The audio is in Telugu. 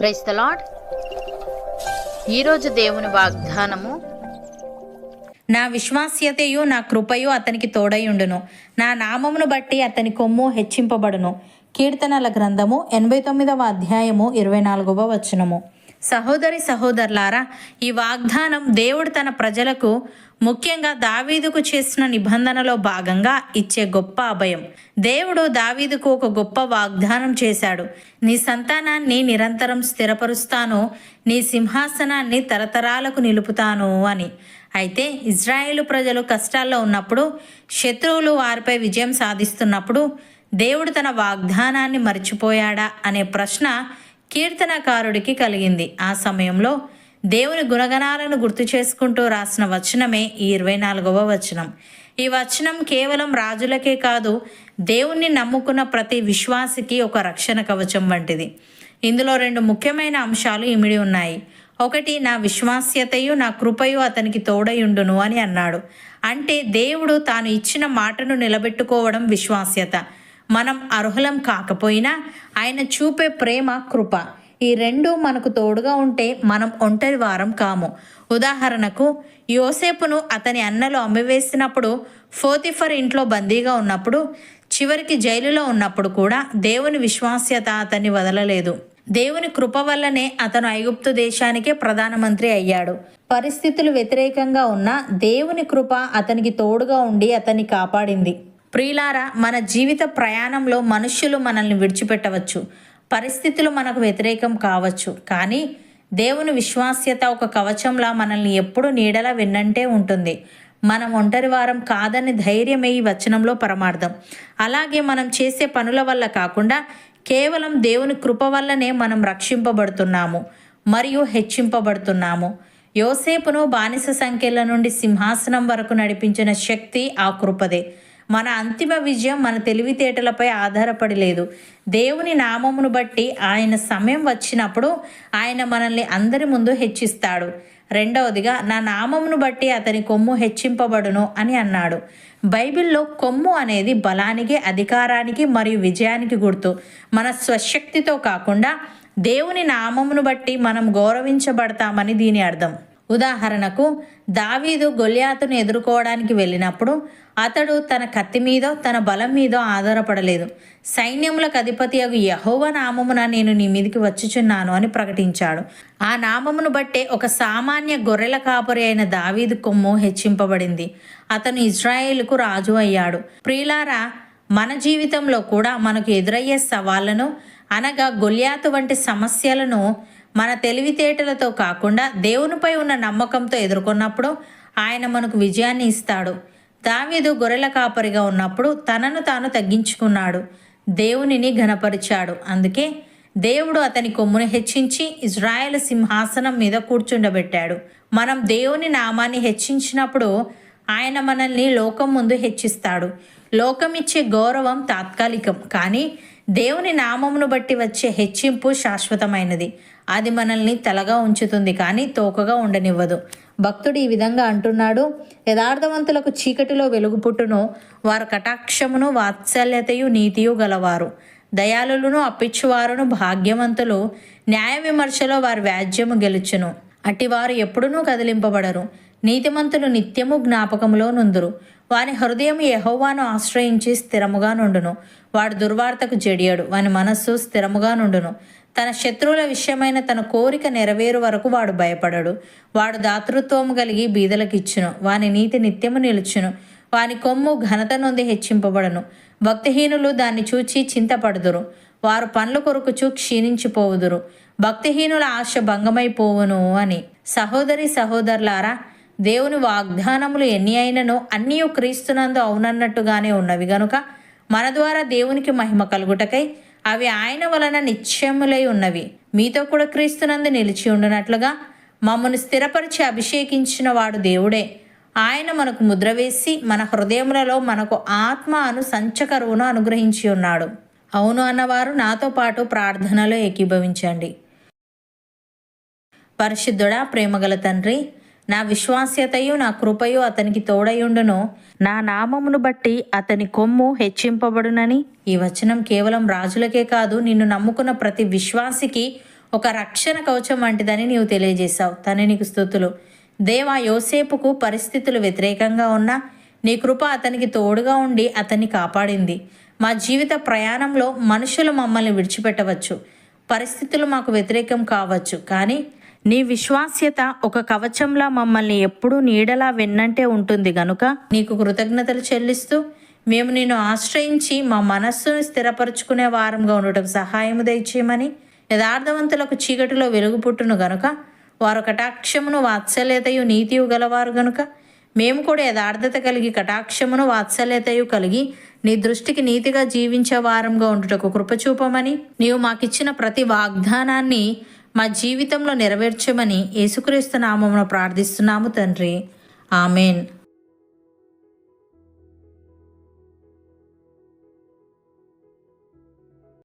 ప్రైస్ ద లాడ్ ఈరోజు దేవుని వాగ్దానము నా విశ్వాస్యతయు నా కృపయు అతనికి తోడయుండును. నా నామమును బట్టి అతని కొమ్ము హెచ్చింపబడును. కీర్తనల గ్రంథము ఎనభై తొమ్మిదవ అధ్యాయము ఇరవై నాలుగవ వచనము. సహోదరి సహోదరులారా ఈ వాగ్దానం దేవుడు తన ప్రజలకు ముఖ్యంగా దావీదుకు చేసిన నిబంధనలో భాగంగా ఇచ్చే గొప్ప అభయం. దేవుడు దావీదుకు ఒక గొప్ప వాగ్దానం చేశాడు. నీ సంతానాన్ని నిరంతరం స్థిరపరుస్తాను నీ సింహాసనాన్ని తరతరాలకు నిలుపుతాను అని. అయితే ఇజ్రాయేలు ప్రజలు కష్టాల్లో ఉన్నప్పుడు శత్రువులు వారిపై విజయం సాధిస్తున్నప్పుడు దేవుడు తన వాగ్దానాన్ని మర్చిపోయాడా అనే ప్రశ్న కీర్తనకారుడికి కలిగింది. ఆ సమయంలో దేవుని గుణగణాలను గుర్తు చేసుకుంటూ రాసిన వచనమే ఈ ఇరవై నాలుగవ వచనం. ఈ వచనం కేవలం రాజులకే కాదు దేవుణ్ణి నమ్ముకున్న ప్రతి విశ్వాసికి ఒక రక్షణ కవచం వంటిది. ఇందులో రెండు ముఖ్యమైన అంశాలు ఇమిడి ఉన్నాయి. ఒకటి నా విశ్వాస్యతయు నా కృపయు అతనికి తోడయుండును అని అన్నాడు. అంటే దేవుడు తాను ఇచ్చిన మాటను నిలబెట్టుకోవడం విశ్వాస్యత. మనం అర్హులం కాకపోయినా ఆయన చూపే ప్రేమ కృప ఈ రెండు మనకు తోడుగా ఉంటే మనం ఒంటరి వారం కాము. ఉదాహరణకు యోసేపును అతని అన్నలు అమ్మివేసినప్పుడు ఫోతిఫర్ ఇంట్లో బందీగా ఉన్నప్పుడు చివరికి జైలులో ఉన్నప్పుడు కూడా దేవుని విశ్వాస్యత అతన్ని వదలలేదు. దేవుని కృప వల్లనే అతను ఐగుప్తు దేశానికే ప్రధానమంత్రి అయ్యాడు. పరిస్థితులు వ్యతిరేకంగా ఉన్న దేవుని కృప అతనికి తోడుగా ఉండి అతన్ని కాపాడింది. ప్రియులారా మన జీవిత ప్రయాణంలో మనుష్యులు మనల్ని విడిచిపెట్టవచ్చు. పరిస్థితులు మనకు వ్యతిరేకం కావచ్చు. కానీ దేవుని విశ్వాస్యత ఒక కవచంలా మనల్ని ఎప్పుడు నీడలా వెన్నంటే ఉంటుంది. మనం ఒంటరి వారం కాదని ధైర్యమే ఈ వచనంలో పరమార్థం. అలాగే మనం చేసే పనుల వల్ల కాకుండా కేవలం దేవుని కృప వల్లనే మనం రక్షింపబడుతున్నాము. మరియు హెచ్చింపబడుతున్నాము. యోసేపును బానిస సంఖ్యల నుండి సింహాసనం వరకు నడిపించిన శక్తి ఆ కృపదే. మన అంతిమ విజయం మన తెలివితేటలపై ఆధారపడి లేదు. దేవుని నామమును బట్టి ఆయన సమయం వచ్చినప్పుడు ఆయన మనల్ని అందరి ముందు హెచ్చిస్తాడు. రెండవదిగా నా నామమును బట్టి అతని కొమ్ము హెచ్చింపబడును అని అన్నాడు. బైబిల్లో కొమ్ము అనేది బలానికి అధికారానికి మరియు విజయానికి గుర్తు. మన స్వశక్తితో కాకుండా దేవుని నామమును బట్టి మనం గౌరవించబడతామని దీని అర్థం. ఉదాహరణకు దావీదు గొల్యాతును ఎదుర్కోవడానికి వెళ్ళినప్పుడు అతడు తన కత్తి మీదో తన బలం మీదో ఆధారపడలేదు. సైన్యములకు అధిపతి అగు యహోవ నామమున నేను నీ మీదికి వచ్చుచున్నాను అని ప్రకటించాడు. ఆ నామమును బట్టే ఒక సామాన్య గొర్రెల కాపరి అయిన దావీదు కొమ్ము హెచ్చింపబడింది. అతను ఇజ్రాయేల్కు రాజు అయ్యాడు. ప్రియులారా మన జీవితంలో కూడా మనకు ఎదురయ్యే సవాళ్ళను అనగా గొల్యాతు వంటి సమస్యలను మన తెలివితేటలతో కాకుండా దేవునిపై ఉన్న నమ్మకంతో ఎదుర్కొన్నప్పుడు ఆయన మనకు విజయాన్ని ఇస్తాడు. దావీదు గొర్రెల కాపరిగా ఉన్నప్పుడు తనను తాను తగ్గించుకున్నాడు. దేవునిని ఘనపరిచాడు. అందుకే దేవుడు అతని కొమ్మును హెచ్చించి ఇజ్రాయెల్ సింహాసనం మీద కూర్చుండబెట్టాడు. మనం దేవుని నామాన్ని హెచ్చించినప్పుడు ఆయన మనల్ని లోకం ముందు హెచ్చిస్తాడు. లోకం ఇచ్చే గౌరవం తాత్కాలికం. కానీ దేవుని నామమును బట్టి వచ్చే హెచ్చింపు శాశ్వతమైనది. అది మనల్ని తలగా ఉంచుతుంది కానీ తోకగా ఉండనివ్వదు. భక్తుడు ఈ విధంగా అంటున్నాడు యథార్థవంతులకు చీకటిలో వెలుగు పుట్టును వారు కటాక్షమును వాత్సల్యతయు నీతియు గలవారు. దయాళులను అప్పిచ్చువారును భాగ్యవంతులు న్యాయ విమర్శలో వారి వ్యాజ్యము గెలుచును. అటివారు ఎప్పుడునూ కదిలింపబడరు. నీతిమంతులు నిత్యము జ్ఞాపకములో నుందురు. వాని హృదయం యహోవాను ఆశ్రయించి స్థిరముగా నుండును. వాడు దుర్వార్తకు జడియడు. వాని మనస్సు స్థిరముగా నుండును. తన శత్రువుల విషయమైన తన కోరిక నెరవేరు వరకు వాడు భయపడడు. వాడు దాతృత్వము కలిగి బీదలకిచ్చును. వాని నీతి నిత్యము నిలుచును. వాని కొమ్ము ఘనత నుండి హెచ్చింపబడను. భక్తిహీనులు దాన్ని చూచి చింతపడుదురు. వారు పనులు కొరకుచూ క్షీణించిపోవుదురు. భక్తిహీనుల ఆశ భంగమైపోవును అని సహోదరి సహోదరులారా దేవుని వాగ్దానములు ఎన్ని అయినను అన్నీ క్రీస్తునందు అవునన్నట్టుగానే ఉన్నవి. గనుక మన ద్వారా దేవునికి మహిమ కలుగుటకై అవి ఆయన వలన నిత్యములై ఉన్నవి. మీతో కూడా క్రీస్తునందు నిలిచి ఉండునట్లుగా మమ్మను స్థిరపరిచి అభిషేకించిన వాడు దేవుడే. ఆయన మనకు ముద్ర వేసి మన హృదయములలో మనకు ఆత్మ అను సంచకరువును అనుగ్రహించి ఉన్నాడు. అవును అన్నవారు నాతో పాటు ప్రార్థనలో ఏకీభవించండి. పరిశుద్ధుడా ప్రేమగల తండ్రి నా విశ్వాస్యతయు నా కృపయు అతనికి తోడయుండును. నా నామమును బట్టి అతని కొమ్ము హెచ్చింపబడునని. ఈ వచనం కేవలం రాజులకే కాదు నిన్ను నమ్ముకున్న ప్రతి విశ్వాసికి ఒక రక్షణ కవచం వంటిదని నీవు తెలియజేశావు. తన నీకు స్థుతులు. దేవా యోసేపుకు పరిస్థితులు వ్యతిరేకంగా ఉన్నా నీ కృప అతనికి తోడుగా ఉండి అతన్ని కాపాడింది. మా జీవిత ప్రయాణంలో మనుషులు మమ్మల్ని విడిచిపెట్టవచ్చు. పరిస్థితులు మాకు వ్యతిరేకం కావచ్చు. కానీ నీ విశ్వాస్యత ఒక కవచంలా మమ్మల్ని ఎప్పుడూ నీడలా వెన్నంటే ఉంటుంది గనుక నీకు కృతజ్ఞతలు చెల్లిస్తూ మేము నిన్ను ఆశ్రయించి మా మనస్సును స్థిరపరుచుకునే వారంగా ఉండటం సహాయము దయచేయమని యథార్థవంతులకు చీకటిలో వెలుగు పుట్టును గనుక వారు కటాక్షమును వాత్సల్యతయు నీతియు గలవారు గనుక మేము కూడా యథార్థత కలిగి కటాక్షమును వాత్సల్యతయు కలిగి నీ దృష్టికి నీతిగా జీవించే వారంగా ఉండుటకు కృపచూపమని నీవు మాకిచ్చిన ప్రతి వాగ్దానాన్ని మా జీవితంలో నెరవేర్చమని యేసుక్రీస్తు నామమున ప్రార్థిస్తున్నాము తండ్రి. ఆమెన్.